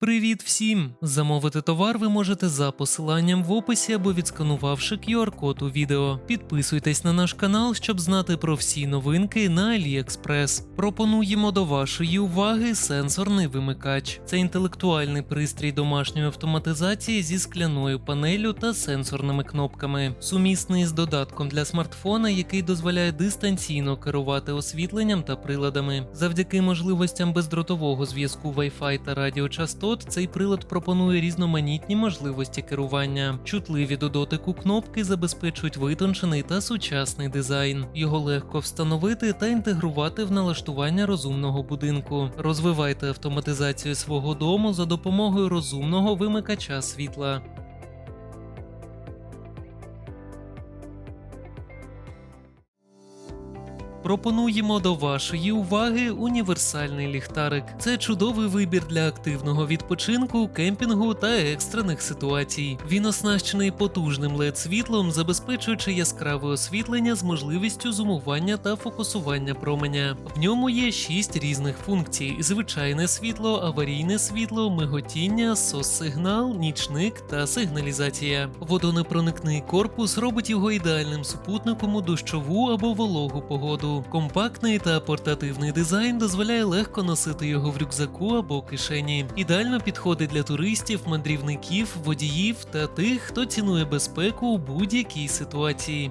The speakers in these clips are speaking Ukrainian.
Привіт всім! Замовити товар ви можете за посиланням в описі або відсканувавши QR-код у відео. Підписуйтесь на наш канал, щоб знати про всі новинки на AliExpress. Пропонуємо до вашої уваги сенсорний вимикач. Це інтелектуальний пристрій домашньої автоматизації зі скляною панелю та сенсорними кнопками, сумісний з додатком для смартфона, який дозволяє дистанційно керувати освітленням та приладами. Завдяки можливостям бездротового зв'язку Wi-Fi та радіочастот цей прилад пропонує різноманітні можливості керування. Чутливі до дотику кнопки забезпечують витончений та сучасний дизайн. Його легко встановити та інтегрувати в налаштування розумного будинку. Розвивайте автоматизацію свого дому за допомогою розумного вимикача світла. Пропонуємо до вашої уваги універсальний ліхтарик. Це чудовий вибір для активного відпочинку, кемпінгу та екстрених ситуацій. Він оснащений потужним led світлом, забезпечуючи яскраве освітлення з можливістю зумування та фокусування променя. В ньому є шість різних функцій: звичайне світло, аварійне світло, миготіння, сос-сигнал, нічник та сигналізація. Водонепроникний корпус робить його ідеальним супутником у дощову або вологу погоду. Компактний та портативний дизайн дозволяє легко носити його в рюкзаку або кишені. Ідеально підходить для туристів, мандрівників, водіїв та тих, хто цінує безпеку у будь-якій ситуації.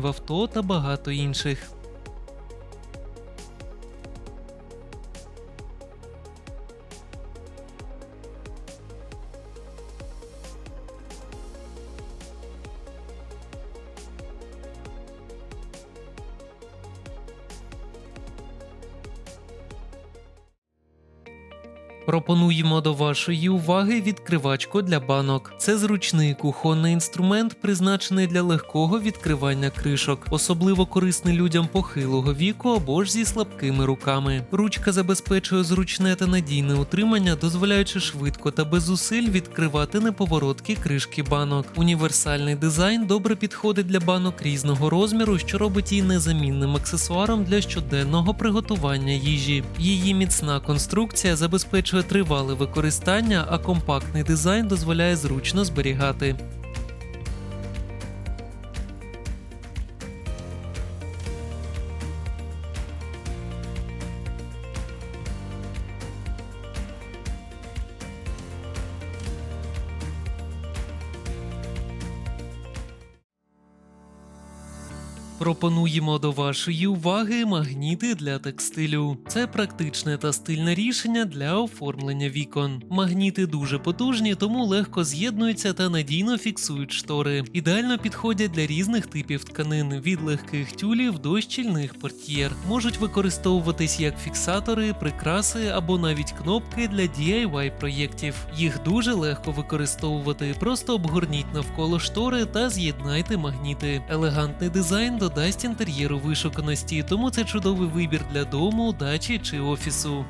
в авто та багато інших. Пропонуємо до вашої уваги відкривачку для банок. Це зручний кухонний інструмент, призначений для легкого відкривання кришок, особливо корисний людям похилого віку або ж зі слабкими руками. Ручка забезпечує зручне та надійне утримання, дозволяючи швидко та без зусиль відкривати неповороткі кришки банок. Універсальний дизайн добре підходить для банок різного розміру, що робить її незамінним аксесуаром для щоденного приготування їжі. Її міцна конструкція забезпечує тривале використання, а компактний дизайн дозволяє зручно зберігати. Пропонуємо до вашої уваги магніти для текстилю. Це практичне та стильне рішення для оформлення вікон. Магніти дуже потужні, тому легко з'єднуються та надійно фіксують штори. Ідеально підходять для різних типів тканин від легких тюлів до щільних портьєр. Можуть використовуватись як фіксатори, прикраси або навіть кнопки для DIY проєктів. Їх дуже легко використовувати. Просто обгорніть навколо штори та з'єднайте магніти. Елегантний дизайн додасть інтер'єру вишуканості, тому це чудовий вибір для дому, дачі чи офісу.